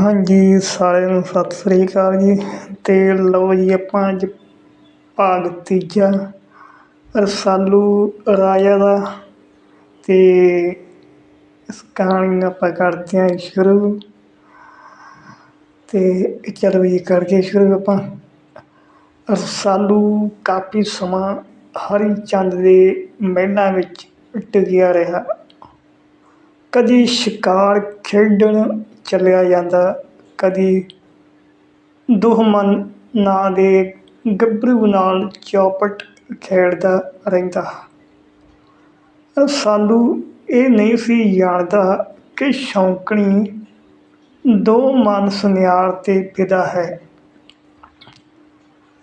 ਹਾਂਜੀ, ਸਾਰਿਆਂ ਨੂੰ ਸਤਿ ਸ੍ਰੀ ਅਕਾਲ ਜੀ। ਤੇ ਲਓ ਜੀ ਆਪਾਂ ਅੱਜ ਭਾਗ ਤੀਜਾ, ਰਸਾਲੂ ਰਾਜਾ ਦਾ। ਤੇ ਇਸ ਕਹਾਣੀ ਨੂੰ ਆਪਾਂ ਕਰਦੇ ਹਾਂ ਸ਼ੁਰੂ। ਤੇ ਚਲੋ ਜੀ ਕਰਕੇ ਸ਼ੁਰੂ ਆਪਾਂ। ਰਸਾਲੂ ਕਾਫੀ ਸਮਾਂ ਹਰੀ ਚੰਦ ਦੇ ਮਹਿਲਾਂ ਵਿੱਚ ਟਿਕਿਆ ਰਿਹਾ। ਕਦੀ ਸ਼ਿਕਾਰ ਖੇਡਣ ਚਲਿਆ ਜਾਂਦਾ। ਕਦੀ ਦੁਹਮਨ ਨਾਂ ਦੇ ਗੱਭਰੂ ਨਾਲ ਚੌਪਟ ਖੇਡਦਾ ਰਹਿੰਦਾ। ਰਸਾਲੂ ਇਹ ਨਹੀਂ ਸੀ ਜਾਣਦਾ ਕਿ ਸ਼ੌਂਕਣੀ ਦੋ ਮਨ ਸੁਨਿਆਰ ਤੇ ਫਿਦਾ ਹੈ।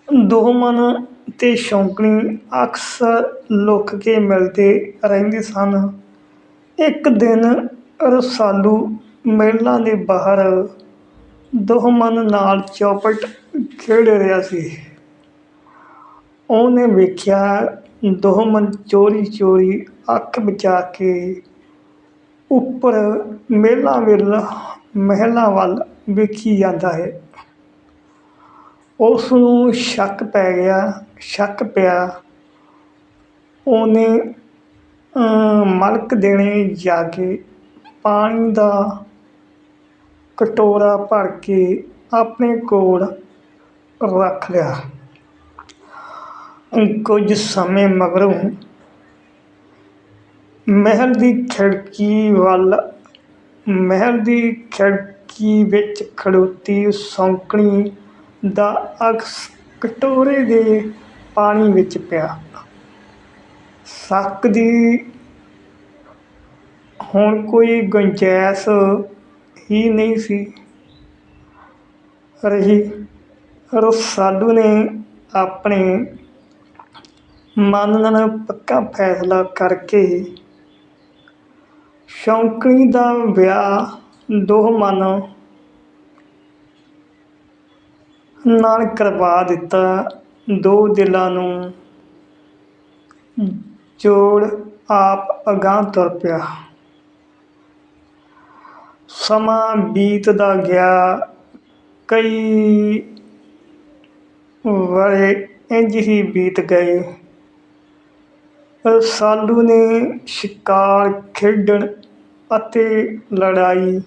ਦੋ ਮਨ ਤੇ ਸ਼ੌਂਕਣੀ ਅਕਸਰ ਲੁਕ ਕੇ ਮਿਲਦੇ ਰਹਿੰਦੇ ਸਨ। ਇੱਕ ਦਿਨ ਰਸਾਲੂ ਮਹਿਲਾਂ ਦੇ ਬਾਹਰ ਦੁਹਮਨ ਨਾਲ ਚੌਪਟ ਖੇਡ ਰਿਹਾ ਸੀ। ਉਹਨੇ ਵੇਖਿਆ ਦੁਹਮਨ ਚੋਰੀ ਚੋਰੀ ਅੱਖ ਬਚਾ ਕੇ ਉੱਪਰ ਮਹਿਲਾਂ ਵੱਲ ਮਹਿਲਾਂ ਵੱਲ ਵੇਖੀ ਜਾਂਦਾ ਹੈ। ਉਸ ਨੂੰ ਸ਼ੱਕ ਪੈ ਗਿਆ, ਸ਼ੱਕ ਪਿਆ। ਉਹਨੇ ਮਲਕ ਦੇਣੇ ਜਾ ਕੇ ਪਾਣੀ ਦਾ ਕਟੋਰਾ ਭਰ ਕੇ ਆਪਣੇ ਕੋਲ ਰੱਖ ਲਿਆ। ਕੁਝ ਸਮੇਂ ਮਗਰੋਂ ਮਹਿਲ ਦੀ ਖਿੜਕੀ ਵੱਲ, ਮਹਿਲ ਦੀ ਖਿੜਕੀ ਵਿੱਚ ਖੜੋਤੀ ਸੌਂਕਣੀ ਦਾ ਅਕਸ ਕਟੋਰੇ ਦੇ ਪਾਣੀ ਵਿੱਚ ਪਿਆ। ਸ਼ੱਕ ਦੀ ਹੁਣ ਕੋਈ ਗੁੰਜਾਇਸ਼ ਹੀ ਨਹੀਂ ਸੀ। ਰਹੀ ਰਸਾਲੂ ਨੇ ਆਪਣੇ ਮਨ ਨਾਲ ਪੱਕਾ ਫੈਸਲਾ ਕਰਕੇ ਸ਼ੌਂਕਣੀ ਦਾ ਵਿਆਹ ਦੋ ਮਨ ਨਾਲ ਕਰਵਾ ਦਿੱਤਾ। ਦੋ ਦਿਲਾਂ ਨੂੰ ਜੋੜ ਆਪ ਅਗਾਂਹ ਤੁਰ ਪਿਆ। ਸਮਾਂ ਬੀਤਦਾ ਗਿਆ। ਕਈ ਵਰੇ ਇੰਝ ਹੀ ਬੀਤ ਗਏ। ਰਸਾਲੂ ਨੇ ਸ਼ਿਕਾਰ ਖੇਡਣ ਅਤੇ ਲੜਾਈ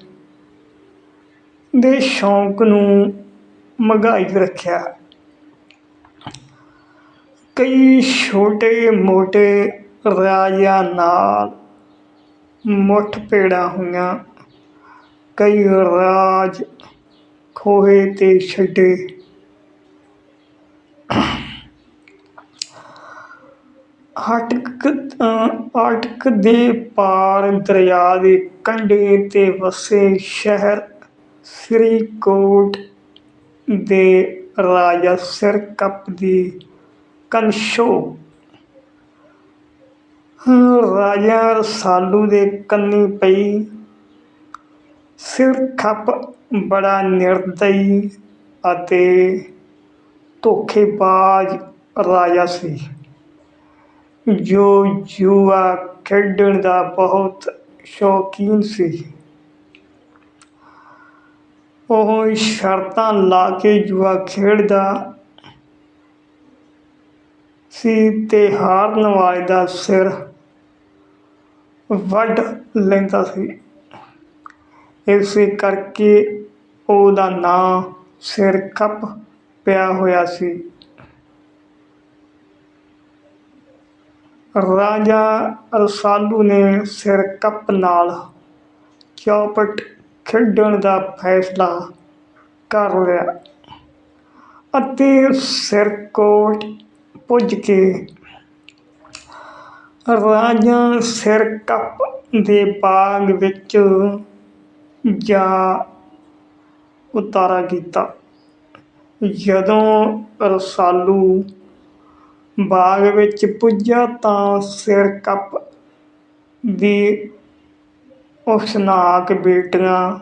ਦੇ ਸ਼ੌਂਕ ਨੂੰ ਮਗਾਈ ਰੱਖਿਆ। ਕਈ ਛੋਟੇ ਮੋਟੇ ਰਾਜਿਆਂ ਨਾਲ ਮੁੱਠ ਭੇੜਾਂ ਹੋਈਆਂ। ਕਈ ਰਾਜ ਖੋਹੇ ਤੇ ਛੱਡੇ। ਹਟਕ ਅਟਕ ਦੇ ਪਾਰ ਦਰਿਆ ਦੇ ਕੰਢੇ ਤੇ ਵਸੇ ਸ਼ਹਿਰ ਸ੍ਰੀਕੋਟ ਦੇ ਰਾਜਾ ਸਿਰਕੱਪ ਦੀ ਕੰਸ਼ੋ ਰਾਜਾ ਰਸਾਲੂ ਦੇ ਕੰਨੀ ਪਈ। ਸਿਰਖੱਪ ਬੜਾ ਨਿਰਦਈ ਅਤੇ ਧੋਖੇਬਾਜ਼ ਰਾਜਾ ਸੀ। ਜੋ ਜੂਆ ਖੇਡਣ ਦਾ ਬਹੁਤ ਸ਼ੌਕੀਨ ਸੀ। ਉਹ ਸ਼ਰਤਾਂ ਲਾ ਕੇ ਜੂਆ ਖੇਡਦਾ ਸੀ ਤੇ ਹਾਰਨ ਵਾਲੇ ਦਾ ਸਿਰ ਵੱਢ ਲੈਂਦਾ ਸੀ। ਇਸੇ ਕਰਕੇ ਉਹਦਾ ਨਾਂ ਸਿਰਕੱਪ ਪਿਆ ਹੋਇਆ ਸੀ। ਰਾਜਾ ਰਸਾਲੂ ਨੇ ਸਿਰਕੱਪ ਨਾਲ ਚੌਪਟ ਖੇਡਣ ਦਾ ਫੈਸਲਾ ਕਰ ਲਿਆ ਅਤੇ ਸਿਰਕੋਟ ਪੁੱਜ ਕੇ ਰਾਜਾ ਸਿਰਕੱਪ ਦੇ ਬਾਗ ਵਿੱਚ ਜਾਂ ਉਤਾਰਾ ਕੀਤਾ। ਜਦੋਂ ਰਸਾਲੂ ਬਾਗ ਵਿੱਚ ਪੁੱਜਾ ਤਾਂ ਸਿਰਕੱਪ ਦੀ ਹੁਸ਼ਨਾਕ ਬੇਟੀਆਂ,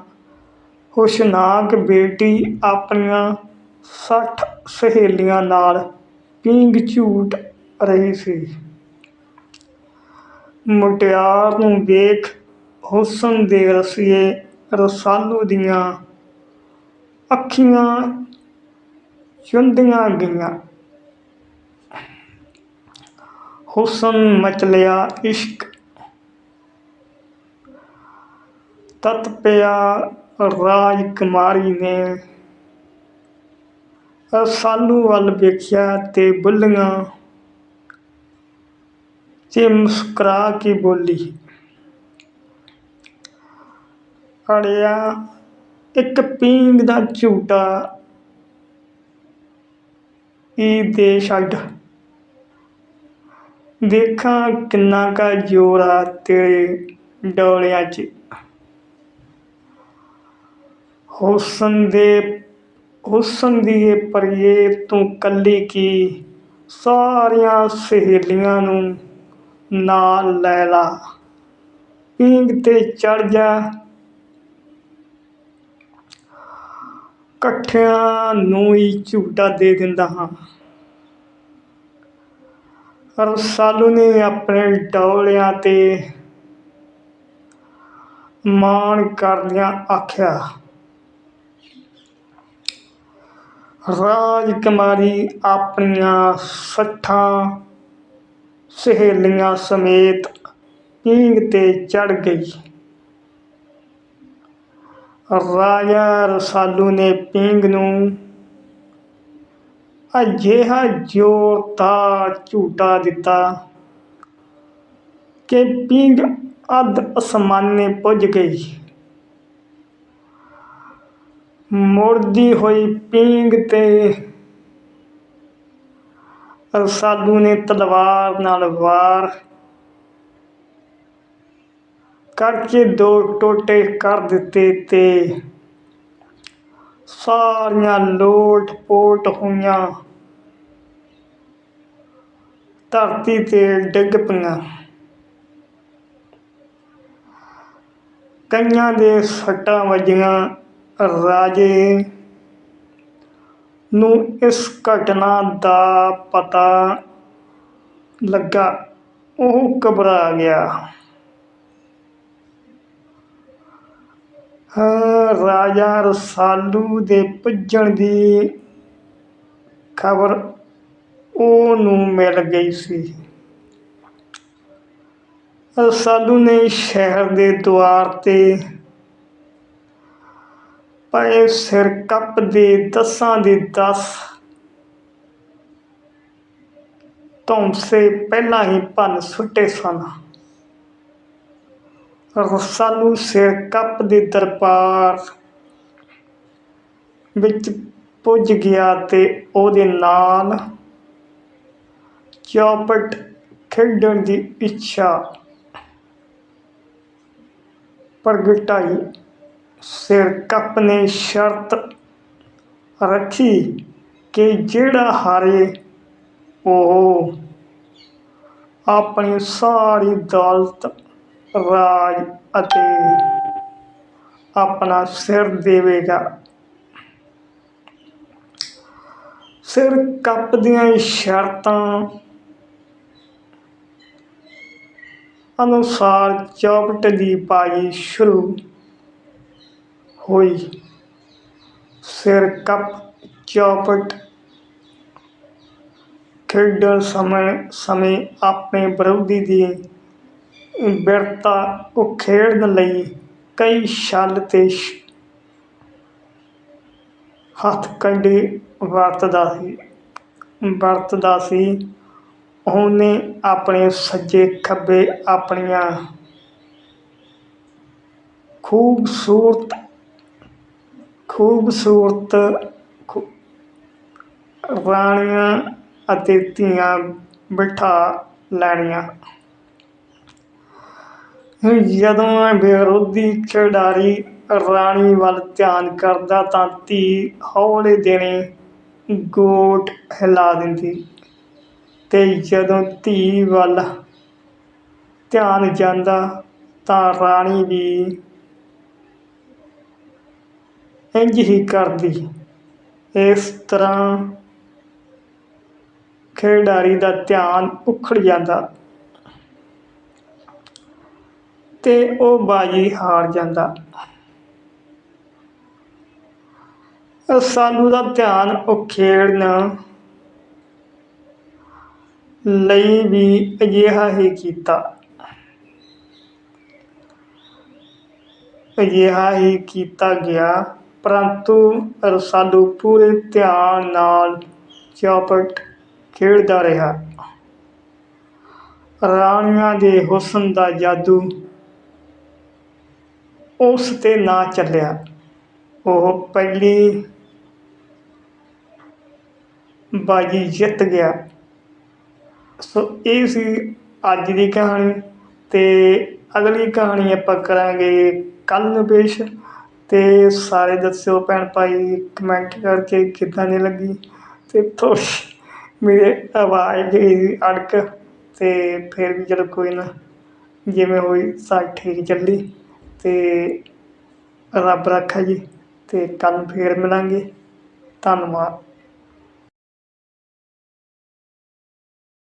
ਹੁਸ਼ਨਾਕ ਬੇਟੀ ਆਪਣੀਆਂ ਸੱਠ ਸਹੇਲੀਆਂ ਨਾਲ ਪੀਂਘ ਝੂਟ ਰਹੀ ਸੀ। ਮੁਟਿਆਰ ਨੂੰ ਵੇਖ ਹੁਸਨ ਦੇ ਰਸੀਏ ਰਸਾਲੂ ਦੀਆਂ ਅੱਖੀਆਂ ਚੁੰਦੀਆਂ ਗਈਆਂ। ਹੁਸਨ ਮਚਲਿਆ ਇਸ਼ਕ। ਤਤ ਪਿਆ ਰਾਜ ਕੁਮਾਰੀ ਨੇ। ਰਸਾਲੂ ਵੱਲ ਵੇਖਿਆ ਤੇ ਬੁੱਲੀਆਂ ਤੇ ਮੁਸਕਰਾ ਕੇ ਬੋਲੀ ਅੜਿਆ ਇੱਕ ਪੀਂਗ ਦਾ ਝੂਟਾ। ਈ ਦੇ ਛੱਡ। ਦੇਖਾਂ ਕਿੰਨਾ ਕਾ ਜ਼ੋਰ ਆ ਤੇਰੇ ਡੋਲਿਆਂ 'ਚ। ਹੁਸਨ ਦੇ, ਹੁਸਨ ਦੀ ਇਹ ਤੂੰ ਕੱਲੀ ਕੀ? ਸਾਰੀਆਂ ਸਹੇਲੀਆਂ ਨੂੰ ਨਾਲ ਲੈ ਲਾ। ਪੀਂਘ ਤੇ ਚੜ ਜਾ। ਇਕੱਠਿਆਂ ਨੂੰ ਹੀ ਝੂਟਾ ਦੇ ਦਿੰਦਾ ਹਾਂ। ਰਸਾਲੂ ਨੇ ਆਪਣੇ ਡੋਲਿਆਂ ਤੇ ਮਾਣ ਕਰਦਿਆਂ ਆਖਿਆ, ਰਾਜਕੁਮਾਰੀ ਆਪਣੀਆਂ ਸੱਠਾਂ ਸਹੇਲੀਆਂ ਸਮੇਤ ਪੀਂਘ ਤੇ ਚੜ ਗਈ। ਰਾਜਾ ਰਸਾਲੂ ਨੇ ਪੀਂਘ ਨੂੰ ਅਜਿਹਾ ਜ਼ੋਰ ਜ਼ੋਰਦਾਰ ਝੂਟਾ ਦਿੱਤਾ ਕਿ ਪੀਂਘ ਅੱਧ ਅਸਮਾਨੇ ਪੁੱਜ ਗਈ। ਮੁੜਦੀ ਹੋਈ ਪੀਂਘ ਤੇ ਰਸਾਲੂ ਨੇ ਤਲਵਾਰ ਨਾਲ ਵਾਰ ਕਰਕੇ ਦੋ ਟੋਟੇ ਕਰ ਦਿੱਤੇ ਤੇ ਸਾਰੀਆਂ ਲੋਟ ਪੋਟ ਹੋਈਆਂ। ਧਰਤੀ ਤੇ ਡਿੱਗ ਪਈਆਂ। ਕਈਆਂ ਦੇ ਸੱਟਾਂ ਵੱਜੀਆਂ। ਰਾਜੇ ਨੂੰ ਇਸ ਘਟਨਾ ਦਾ ਪਤਾ ਲੱਗਾ। ਉਹ ਘਬਰਾ ਗਿਆ। ਰਾਜਾ ਰਸਾਲੂ ਦੇ ਪੁੱਜਣ ਦੀ ਖਬਰ ਉਹਨੂੰ ਮਿਲ ਗਈ ਸੀ। ਰਸਾਲੂ ਨੇ ਸ਼ਹਿਰ ਦੇ ਦੁਆਰ ਤੇ ਪਏ ਸਿਰ ਕੱਪ ਦੇ ਦਸਾਂ ਦੇ ਦਸ ਧੌਂਸੇ ਪਹਿਲਾਂ ਹੀ ਭੰਨ ਸੁੱਟੇ ਸਨ। ਰਸਾਲੂ ਸਿਰ ਕੱਪ ਦੇ ਦਰਬਾਰ ਵਿੱਚ ਪੁੱਜ ਗਿਆ ਤੇ ਉਹਦੇ ਨਾਲ ਚੌਪਟ ਖੇਡਣ ਦੀ ਇੱਛਾ ਪ੍ਰਗਟਾਈ। ਸਿਰਕੱਪ ਨੇ ਸ਼ਰਤ ਰੱਖੀ ਕਿ ਜਿਹੜਾ ਹਾਰੇ, ਉਹ ਆਪਣੀ ਸਾਰੀ ਦੌਲਤ ਰਾਜ ਅਤੇ ਆਪਣਾ ਸਿਰ ਦੇਵੇਗਾ। ਸਿਰ ਕੱਪ ਦੀਆਂ ਸ਼ਰਤਾਂ ਅਨੁਸਾਰ ਚੌਪਟ ਦੀ ਪਾਈ ਸ਼ੁਰੂ ਹੋਈ। ਸਿਰ ਕੱਪ ਚੌਪਟ ਖੇਡਣ ਸਮੇਂ ਸਮੇਂ ਆਪਣੇ ਵਿਰੋਧੀ ਦੀ ਬਿਰਤਾ ਖੇਡਣ ਲਈ ਕਈ ਛਲ ਤੇ ਸ਼- ਹੱਥ ਕੰਡੇ ਵਰਤਦਾ ਸੀ। ਵਰਤਦਾ ਸੀ। ਉਹਨੇ ਆਪਣੇ ਸੱਜੇ ਖੱਬੇ ਆਪਣੀਆਂ ਖੂਬਸੂਰਤ ਖੂਬਸੂਰਤ ਖੂ- ਰਾਣੀਆਂ ਅਤੇ ਧੀਆਂ ਬਿਠਾ ਲੈਣੀਆਂ। ਜਦੋਂ ਇਹ ਵਿਰੋਧੀ ਖਿਡਾਰੀ ਰਾਣੀ ਵੱਲ ਧਿਆਨ ਕਰਦਾ ਤਾਂ ਧੀ ਹੌਲੇ ਦੇਣੇ ਗੋਟ ਹਿਲਾ ਦਿੰਦੀ। ਅਤੇ ਜਦੋਂ ਧੀ ਵੱਲ ਧਿਆਨ ਜਾਂਦਾ ਤਾਂ ਰਾਣੀ ਵੀ ਇੰਝ ਹੀ ਕਰਦੀ। ਇਸ ਤਰ੍ਹਾਂ ਖਿਡਾਰੀ ਦਾ ਧਿਆਨ ਉਖੜ ਜਾਂਦਾ। ਤੇ ਉਹ ਬਾਜੀ ਹਾਰ ਜਾਂਦਾ। ਰਸਾਲੂ ਦਾ ਧਿਆਨ ਉਹ ਖੇਡਣ ਲਈ ਵੀ ਅਜਿਹਾ ਹੀ ਕੀਤਾ। ਅਜਿਹਾ ਹੀ ਕੀਤਾ ਗਿਆ, ਪਰੰਤੂ ਰਸਾਲੂ ਪੂਰੇ ਧਿਆਨ ਨਾਲ ਚੌਪਟ ਖੇਡਦਾ ਰਿਹਾ। ਰਾਣੀਆਂ ਦੇ ਹੁਸਨ ਦਾ ਜਾਦੂ ਉਸ ਤੇ ਨਾ ਚੱਲਿਆ। ਉਹ ਪਹਿਲੀ ਬਾਜੀ ਜਿੱਤ ਗਿਆ। ਸੋ ਇਹ ਸੀ ਅੱਜ ਦੀ ਕਹਾਣੀ ਤੇ ਅਗਲੀ ਕਹਾਣੀ ਆਪਾਂ ਕਰਾਂਗੇ ਕੱਲ ਨੂੰ ਪੇਸ਼। ਤੇ ਸਾਰੇ ਦੱਸਿਓ ਭੈਣ ਭਾਈ ਕਮੈਂਟ ਕਰਕੇ ਕਿੱਦਾਂ ਦੀ ਲੱਗੀ? ਤੇ ਥੋੜੀ ਮੇਰੇ ਆਵਾਜ਼ ਦੀ ਅੜਕ ਤੇ ਫਿਰ ਵੀ ਚਲੋ ਕੋਈ ਨਾ, ਜਿਵੇਂ ਹੋਈ ਸਾ ਠੀਕ ਚੱਲੀ। ਤੇ ਰੱਬ ਰੱਖਾ ਜੀ ਤੇ ਕੱਲ ਫੇਰ ਮਿਲਾਂਗੇ। ਧੰਨਵਾਦ।